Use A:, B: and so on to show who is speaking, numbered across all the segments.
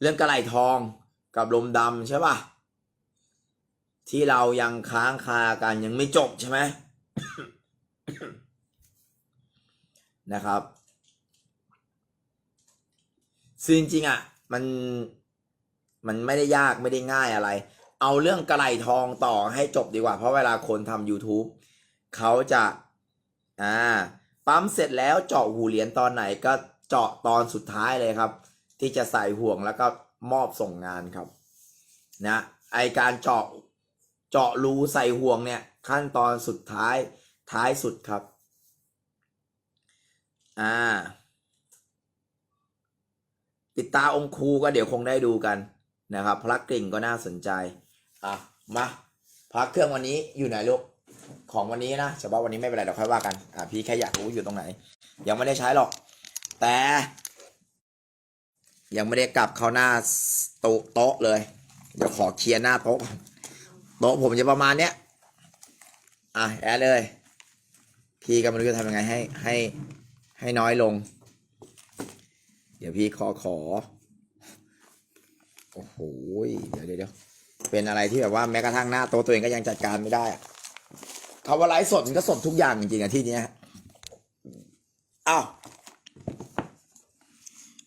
A: เรื่องกระไหลทองกับลมดำใช่ป่ะ ที่เรายังค้างคากันยังไม่จบใช่ไหมนะครับ ซึ่งจริงอะ มันมันไม่ได้ยากไม่ได้ง่ายอะไร เอาเรื่องกระไหลทองต่อให้จบดีกว่า เพราะเวลาคนทำ YouTube เขาจะอ่าปั๊มเสร็จแล้วเจาะหูเหรียญตอนไหนก็เจาะตอนสุดท้ายเลยครับ ที่จะใส่ห่วงแล้วก็มอบส่งงานครับนะไอการเจาะเจาะรูใส่ห่วงเนี่ยขั้นตอนสุดท้ายท้ายสุดครับอ่าติดตาองค์ครูก็เดี๋ยวคงได้ดูกันนะครับพระกริ่งก็น่าสนใจอะมาพระเครื่องวันนี้อยู่ไหนลูกของวันนี้นะเฉพาะวันนี้ไม่เป็นไรเราค่อยว่ากันอะพี่แค่อยากรู้อยู่ตรงไหน ยังไม่ได้ใช้หรอก แต่ ยังไม่ได้กลับเข้าหน้าโต๊ะเลย เดี๋ยวขอเคลียร์หน้าโต๊ะก่อนโต๊ะผมจะประมาณเนี้ย อะแอดเลย พี่ก็ไม่รู้จะทำยังไงให้ให้ให้น้อยลง เดี๋ยวพี่ขอขอ โอ้โห เดี๋ยวเดี๋ยวเป็นอะไรที่แบบว่าแม้กระทั่งหน้าโต๊ะตัวเองก็ยังจัดการไม่ได้อะคำว่าไลฟ์สดมันก็สดทุกอย่างจริงๆอะที่เนี้ยอ้าว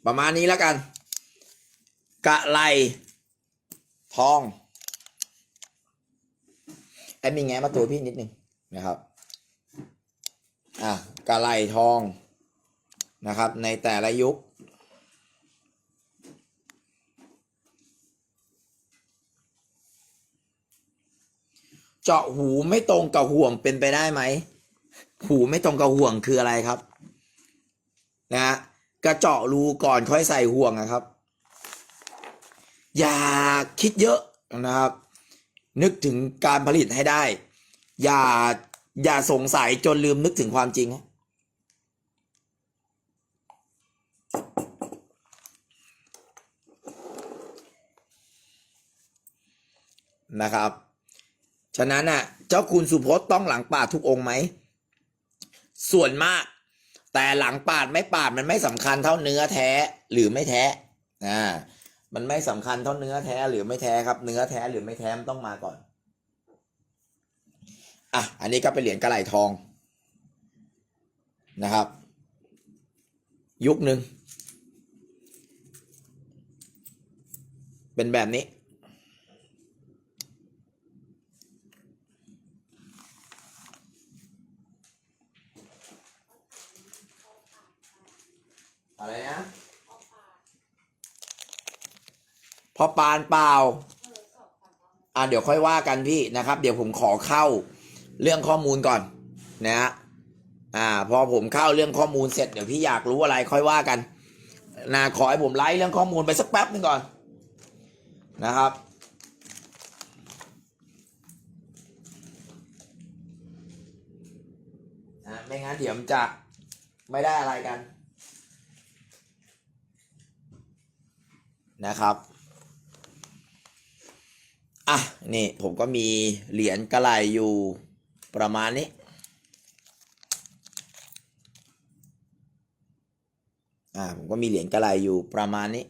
A: ประมาณนี้แล้วกัน กะไลทองไอ้มีแง้มาตัวพี่นิดนึงนะครับ อะกะไลทองนะครับ ในแต่ละยุค เจาะหูไม่ตรงกับห่วงเป็นไปได้ไหม หูไม่ตรงกับห่วงคืออะไรครับ นะฮะ กระเจาะรูก่อนค่อยใส่ห่วงนะครับ อย่าคิดเยอะนะครับ นึกถึงการผลิตให้ได้ อย่าอย่าสงสัยจนลืมนึกถึงความจริง นะครับ ฉะนั้นน่ะ เจ้าคุณสุพจน์ต้องหลังป่าทุกองค์ไหม ส่วนมาก แต่หลังปาดไม่ปาดมันไม่สำคัญเท่าเนื้อแท้หรือไม่แท้อ่ามันไม่สำคัญเท่าเนื้อแท้หรือไม่แท้ครับ เนื้อแท้หรือไม่แท้มันต้องมาก่อนอะอันนี้ก็เป็นเหรียญกระไหลทองนะครับ ยุคหนึ่งเป็นแบบนี้ อะไรนะพอปานเปล่า อะเดี๋ยวค่อยว่ากันพี่นะครับ เดี๋ยวผมขอเข้าเรื่องข้อมูลก่อนนะฮะอ่า พอผมเข้าเรื่องข้อมูลเสร็จเดี๋ยวพี่อยากรู้อะไรค่อยว่ากันนะขอให้ผมไลฟ์เรื่องข้อมูลไปสักแป๊บหนึงก่อนนะครับนะไม่งั้นเดี๋ยวมันจะไม่ได้อะไรกัน นะครับอะนี่ผมก็มีเหรียญกระไหลอยู่ประมาณนี้ อ่าผมก็มีเหรียญกระไหลอยู่ประมาณนี้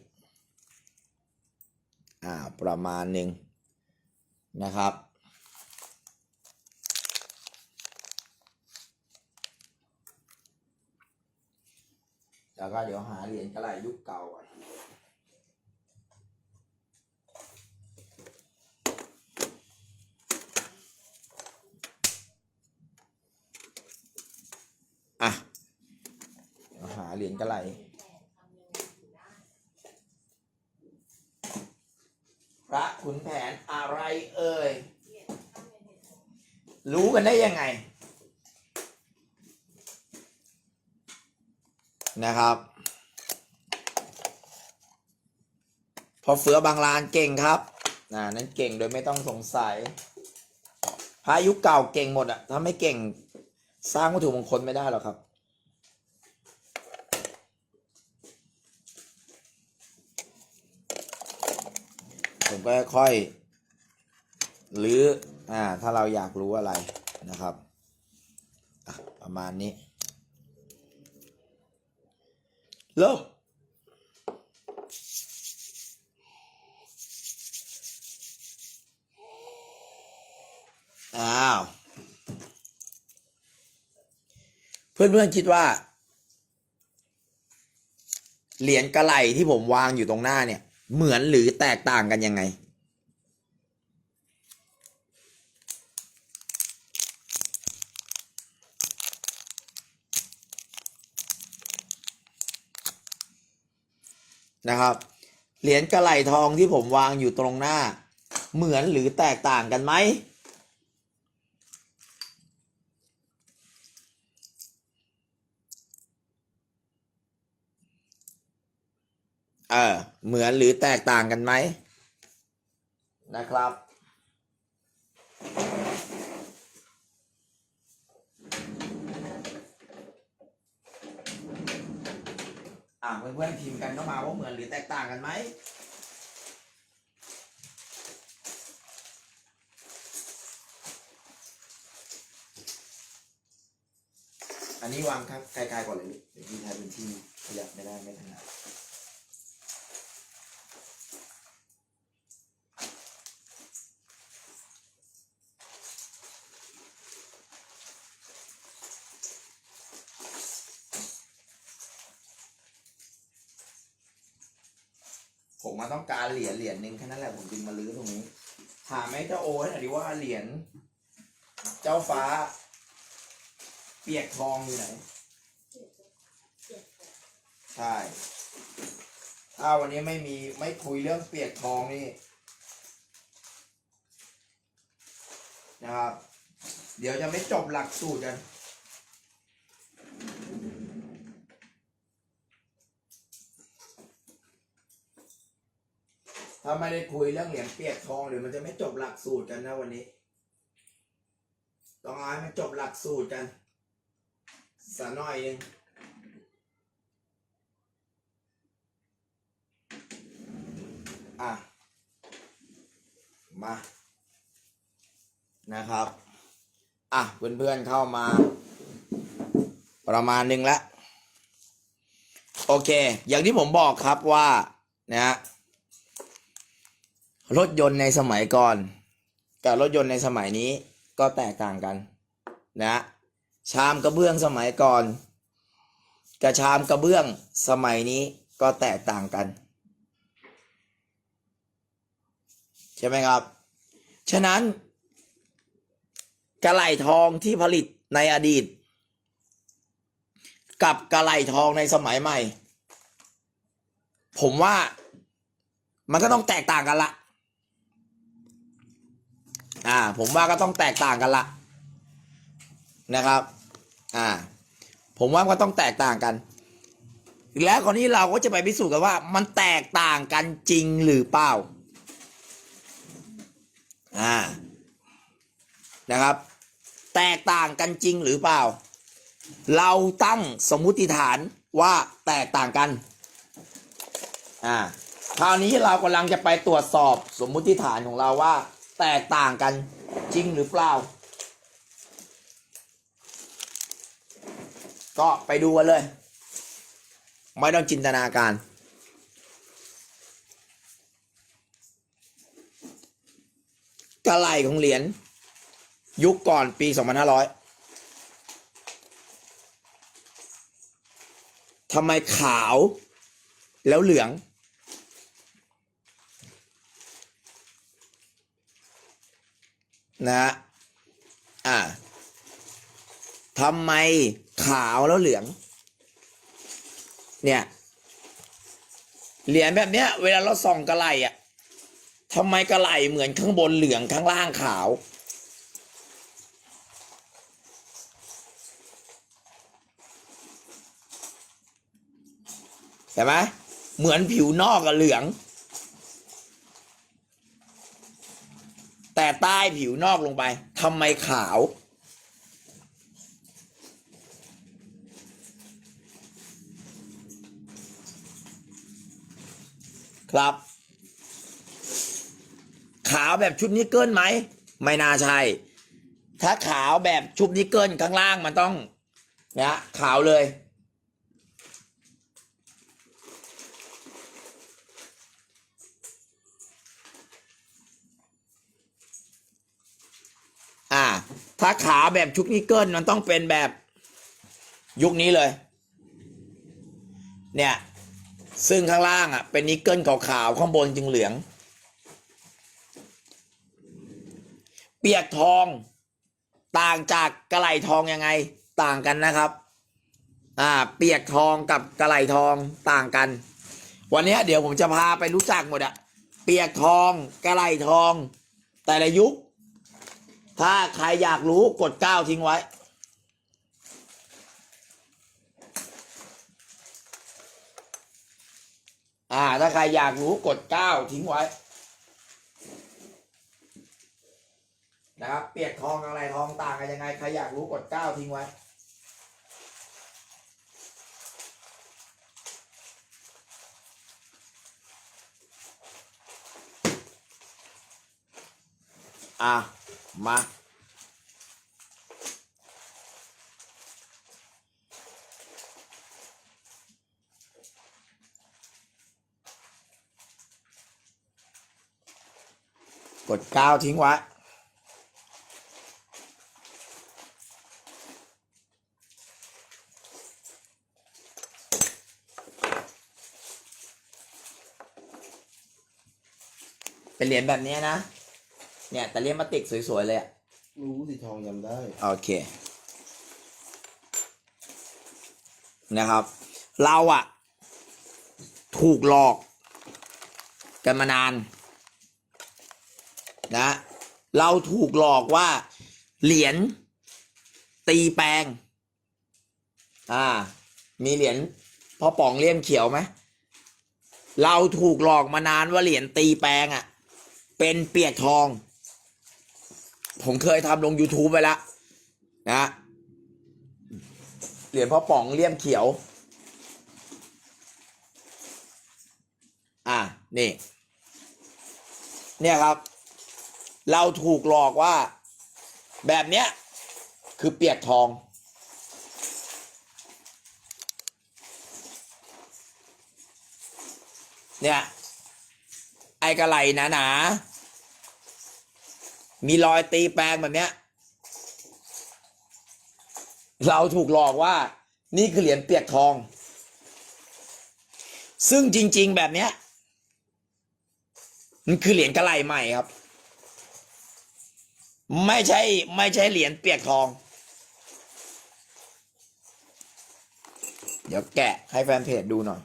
A: อ่าประมาณหนึ่งนะครับ แล้วก็เดี๋ยวหาเหรียญกระไหลยุคเก่าก่อน อะหาเหรียญกระไหลพระขุนแผนอะไรเอ่ย รู้กันได้ยังไง นะครับพอเฟือบางลานเก่งครับนะนั้นเก่งโดยไม่ต้องสงสัยพระยุคเก่าเก่งหมดอะถ้าไม่เก่ง สร้างวัตถุมงคลไม่ได้หรอกครับ ผมก็ค่อยหรืออ่าถ้าเราอยากรู้อะไรนะครับประมาณนี้เริ่อ้าว เพื่อนๆคิดว่า เหรียญกระไหลที่ผมวางอยู่ตรงหน้าเนี่ย เหมือนหรือแตกต่างกันยังไง นะครับ เหรียญกระไหลทองที่ผมวางอยู่ตรงหน้า เหมือนหรือแตกต่างกันไหม เออ เหมือนหรือแตกต่างกันไหมนะครับ อ่าเพื่อนๆพิมพ์กันเข้ามาว่าเหมือนหรือแตกต่างกันไหมอันนี้วางครับไกลๆก่อนเลยเดี๋ยวพี่ใช้เป็นที่ขยับไม่ได้ไม่ถนัด ผมมาต้องการเหรียญเหรียญหนึ่งแค่นั้นแหละผมจึงมาลื้อตรงนี้ถามไหมเจ้าโอ้หน่อยดิว่าเหรียญเจ้าฟ้า เปียกทองอยู่ไหนใช่ถ้าวันนี้ไม่มีไม่คุยเรื่องเปียกทองนี่นะครับ เดี๋ยวจะไม่จบหลักสูตรกัน ถ้าไม่ได้คุยเรื่องเหรียญเปียกทองเดี๋ยวมันจะไม่จบหลักสูตรกันนะวันนี้ ต้องเอาให้มันจบหลักสูตรกันสักหน่อยหนึงอะ มา นะครับ อะ เพื่อนๆเข้ามา ประมาณหนึ่งล้วโอเค อย่างที่ผมบอกครับว่า นะฮะ รถยนต์ในสมัยก่อน กับรถยนต์ในสมัยนี้ก็แตกต่างกันนะชามกระเบื้องสมัยก่อนกับชามกระเบื้องสมัยนี้ก็แตกต่างกัน ใช่ไหมครับ ฉะนั้น กระไหลทองที่ผลิตในอดีต กับกระไหลทองในสมัยใหม่ ผมว่ามันก็ต้องแตกต่างกันละ อ่า ผมว่าก็ต้องแตกต่างกันละนะครับ อ่า ผมว่าก็ต้องแตกต่างกัน แล้วคราวนี้เราก็จะไปพิสูจน์กันว่า มันแตกต่างกันจริงหรือเปล่า อ่า นะครับ แตกต่างกันจริงหรือเปล่า เราตั้งสมมุติฐานว่าแตกต่างกัน อ่า คราวนี้เรากำลังจะไปตรวจสอบสมมุติฐานของเราว่า แตกต่างกันจริงหรือเปล่า ก็ไปดูกันเลย ไม่ต้องจินตนาการกระไหลของเหรียญยุคก่อนปี 2500ทำไมขาวแล้วเหลือง นะฮะอ่าทำไมขาวแล้วเหลือง เนี่ย เหรียญแบบเนี้ย เวลาเราส่องกระไหลอะทำไมกระไหลเหมือนข้างบนเหลืองข้างล่างขาว เห็นไหมเหมือนผิวนอกกับเหลือง แต่ใต้ผิวนอกลงไปทำไมขาว ครับ ขาวแบบชุดนิกเกิลไหม ไม่น่าใช่ ถ้าขาวแบบชุดนิกเกิลข้างล่างมันต้องนะขาวเลย อ่า ถ้าขาแบบชุกนิกเกิลมันต้องเป็นแบบยุคนี้เลย เนี่ย ซึ่งข้างล่างอะ เป็นนิกเกิลขาวๆข้างบนจึงเหลือง เปียกทองต่างจากกระไหลทองยังไง ต่างกันนะครับ อ่า เปียกทองกับกระไหลทองต่างกัน วันนี้เดี๋ยวผมจะพาไปรู้จักหมดอะเปียกทองกระไหลทอง แต่ละยุค ถ้าใครอยากรู้กดเก้าทิ้งไว้ อ่า ถ้าใครอยากรู้กดเก้าทิ้งไว้ นะครับ เปียกทองอะไรทองต่างกันยังไง ใครอยากรู้กดเก้าทิ้งไว้ อะ มา กดกาวทิ้งไว้เป็นเหรียญแบบนี้นะ เนี่ยแต่เหรียญมาติกสวยๆเลยอะ
B: รู้สีทองจำได้
A: โอเค นะครับ เราอะถูกหลอกกันมานาน นะ เราถูกหลอกว่า เหรียญตีแปลง อ่า มีเหรียญพ่อป๋องเลี่ยมเขียวไหมเราถูกหลอกมานานว่าเหรียญตีแปลงอะ่ะ เป็นเปียกทอง ผมเคยทำลง YouTube ไปแล้วนะเหรียญพ่อป๋องเลี่ยมเขียว อะ นี่ เนี่ยครับ เราถูกหลอกว่า แบบเนี้ย คือเปียกทอง เนี่ย ไอ้กระไหลหนาๆ มีรอยตีแปลงแบบเนี้ย เราถูกหลอกว่า นี่คือเหรียญเปียกทอง ซึ่งจริง ๆ แบบเนี้ยมันคือเหรียญกระไหลใหม่ครับ ไม่ใช่ ไม่ใช่เหรียญเปียกทอง เดี๋ยวแกะให้แฟนเพจดูหน่อย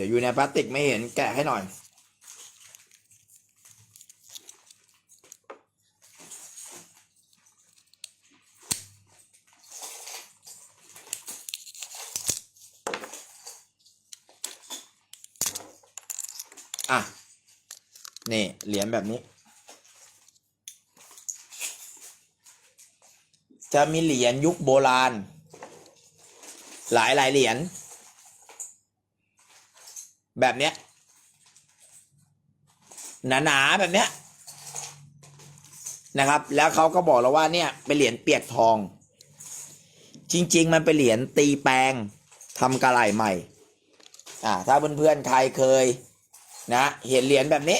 A: ดี๋ยวอยู่ในพลาสติกไม่เห็นแกะให้หน่อย อะ นี่ เหรียญแบบนี้ จะมีเหรียญยุคโบราณ หลายหลายเหรียญ แบบเนี้ยหนาๆแบบเนี้ยนะครับ แล้วเขาก็บอกเราว่าเนี่ยเป็นเหรียญเปียกทอง จริง ๆ มันเป็นเหรียญตีแปลงทำกระไหลใหม่อ่าถ้าเพื่อนๆใครเคยนะเห็นเหรียญแบบนี้